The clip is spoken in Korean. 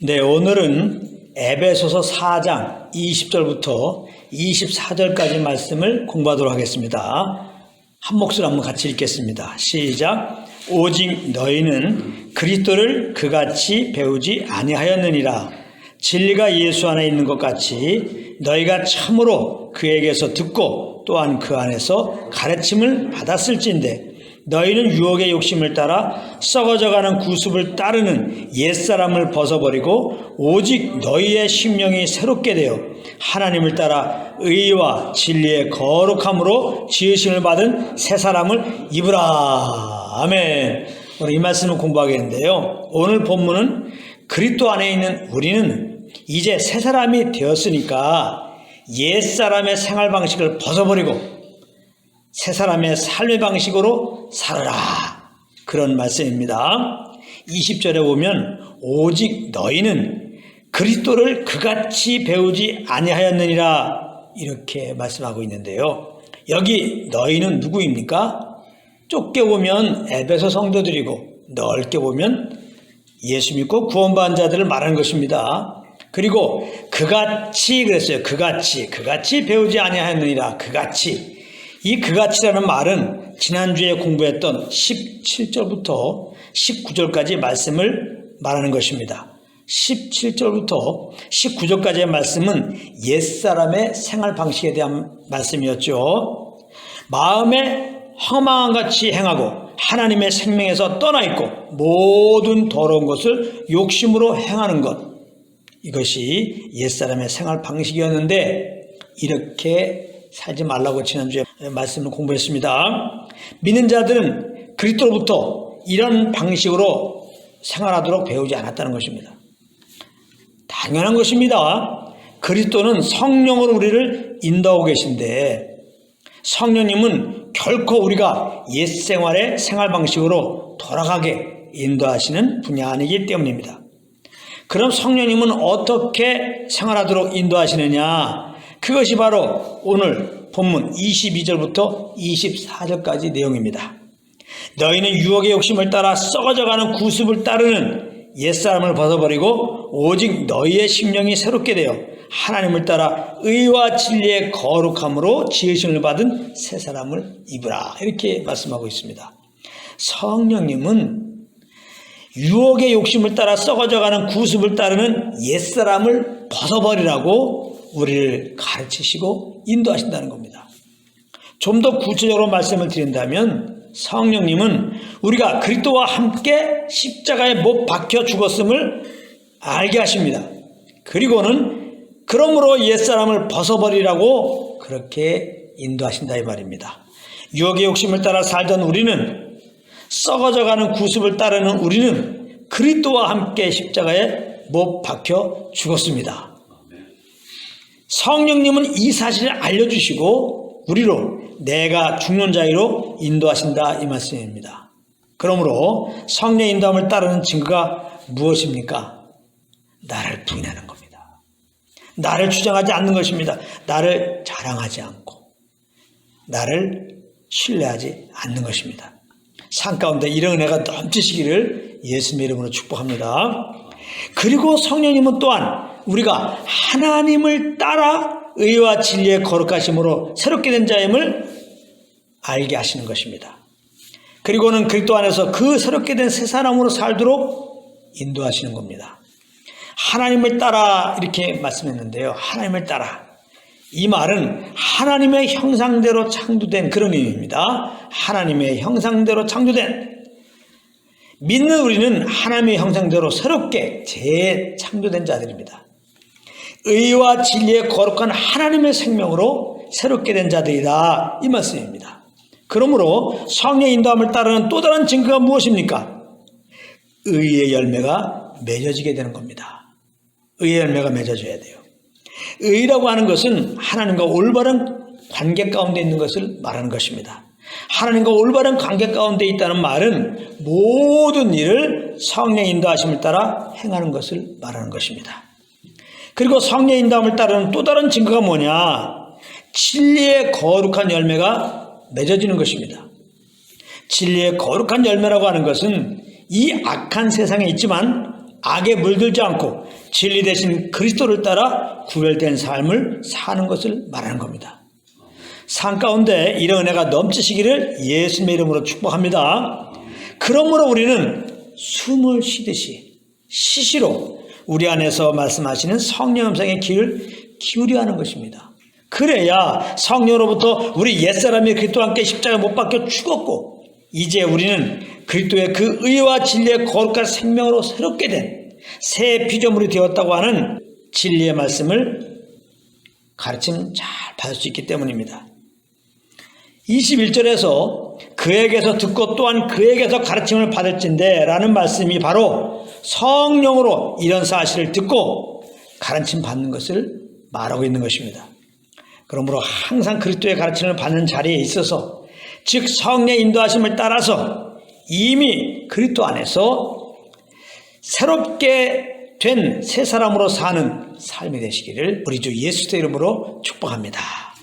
네, 오늘은 에베소서 4장 20절부터 24절까지 말씀을 공부하도록 하겠습니다. 한 목소리 한번 같이 읽겠습니다. 시작. 오직 너희는 그리스도를 그같이 배우지 아니하였느니라. 진리가 예수 안에 있는 것 같이 너희가 참으로 그에게서 듣고 또한 그 안에서 가르침을 받았을진데 너희는 유혹의 욕심을 따라 썩어져가는 구습을 따르는 옛사람을 벗어버리고 오직 너희의 심령이 새롭게 되어 하나님을 따라 의와 진리의 거룩함으로 지으심을 받은 새 사람을 입으라. 아멘. 오늘 이 말씀을 공부하겠는데요. 오늘 본문은 그리스도 안에 있는 우리는 이제 새 사람이 되었으니까 옛사람의 생활 방식을 벗어버리고 새 사람의 삶의 방식으로 살아라. 그런 말씀입니다. 20절에 보면 오직 너희는 그리스도를 그같이 배우지 아니하였느니라 이렇게 말씀하고 있는데요. 여기 너희는 누구입니까? 좁게 보면 에베소 성도들이고 넓게 보면 예수 믿고 구원받은 자들을 말하는 것입니다. 그리고 그같이 그랬어요. 그같이 그같이 배우지 아니하였느니라 그같이 이 그같이라는 말은 지난주에 공부했던 17절부터 19절까지 말씀을 말하는 것입니다. 17절부터 19절까지의 말씀은 옛사람의 생활 방식에 대한 말씀이었죠. 마음에 허망한 같이 행하고 하나님의 생명에서 떠나 있고 모든 더러운 것을 욕심으로 행하는 것. 이것이 옛사람의 생활 방식이었는데 이렇게 살지 말라고 지난주에 말씀을 공부했습니다. 믿는 자들은 그리스도로부터 이런 방식으로 생활하도록 배우지 않았다는 것입니다. 당연한 것입니다. 그리스도는 성령으로 우리를 인도하고 계신데 성령님은 결코 우리가 옛 생활의 생활 방식으로 돌아가게 인도하시는 분이 아니기 때문입니다. 그럼 성령님은 어떻게 생활하도록 인도하시느냐? 그것이 바로 오늘 본문 22절부터 24절까지 내용입니다. 너희는 유혹의 욕심을 따라 썩어져가는 구습을 따르는 옛사람을 벗어버리고 오직 너희의 심령이 새롭게 되어 하나님을 따라 의와 진리의 거룩함으로 지으심을 받은 새 사람을 입으라 이렇게 말씀하고 있습니다. 성령님은 유혹의 욕심을 따라 썩어져가는 구습을 따르는 옛사람을 벗어버리라고 우리를 가르치시고 인도하신다는 겁니다. 좀 더 구체적으로 말씀을 드린다면 성령님은 우리가 그리스도와 함께 십자가에 못 박혀 죽었음을 알게 하십니다. 그리고는 그러므로 옛사람을 벗어버리라고 그렇게 인도하신다 이 말입니다. 유혹의 욕심을 따라 살던 우리는 썩어져가는 구습을 따르는 우리는 그리스도와 함께 십자가에 못 박혀 죽었습니다. 성령님은 이 사실을 알려주시고 우리로 내가 죽는 자유로 인도하신다 이 말씀입니다. 그러므로 성령 인도함을 따르는 증거가 무엇입니까? 나를 부인하는 겁니다. 나를 주장하지 않는 것입니다. 나를 자랑하지 않고 나를 신뢰하지 않는 것입니다. 산 가운데 이런 은혜가 넘치시기를 예수님의 이름으로 축복합니다. 그리고 성령님은 또한 우리가 하나님을 따라 의와 진리의 거룩하심으로 새롭게 된 자임을 알게 하시는 것입니다. 그리고는 그리스도 안에서 그 새롭게 된 새 사람으로 살도록 인도하시는 겁니다. 하나님을 따라 이렇게 말씀했는데요. 하나님을 따라. 이 말은 하나님의 형상대로 창조된 그런 의미입니다. 하나님의 형상대로 창조된 믿는 우리는 하나님의 형상대로 새롭게 재창조된 자들입니다. 의와 진리의 거룩한 하나님의 생명으로 새롭게 된 자들이다. 이 말씀입니다. 그러므로 성령 인도함을 따르는 또 다른 증거가 무엇입니까? 의의 열매가 맺어지게 되는 겁니다. 의의 열매가 맺어져야 돼요. 의라고 하는 것은 하나님과 올바른 관계 가운데 있는 것을 말하는 것입니다. 하나님과 올바른 관계 가운데 있다는 말은 모든 일을 성령 인도하심을 따라 행하는 것을 말하는 것입니다. 그리고 성령 인도함을 따르는 또 다른 증거가 뭐냐? 진리의 거룩한 열매가 맺어지는 것입니다. 진리의 거룩한 열매라고 하는 것은 이 악한 세상에 있지만 악에 물들지 않고 진리 대신 그리스도를 따라 구별된 삶을 사는 것을 말하는 겁니다. 산 가운데 이런 은혜가 넘치시기를 예수님의 이름으로 축복합니다. 그러므로 우리는 숨을 쉬듯이 시시로 우리 안에서 말씀하시는 성령 음성의 귀를 기울여 하는 것입니다. 그래야 성령으로부터 우리 옛사람이 그리스도와 함께 십자가 못 박혀 죽었고 이제 우리는 그리스도의 그 의와 진리의 거룩한 생명으로 새롭게 된 새 피조물이 되었다고 하는 진리의 말씀을 가르침 잘 받을 수 있기 때문입니다. 21절에서 그에게서 듣고 또한 그에게서 가르침을 받을진데 라는 말씀이 바로 성령으로 이런 사실을 듣고 가르침 받는 것을 말하고 있는 것입니다. 그러므로 항상 그리스도의 가르침을 받는 자리에 있어서 즉 성령의 인도하심을 따라서 이미 그리스도 안에서 새롭게 된 새 사람으로 사는 삶이 되시기를 우리 주 예수의 이름으로 축복합니다.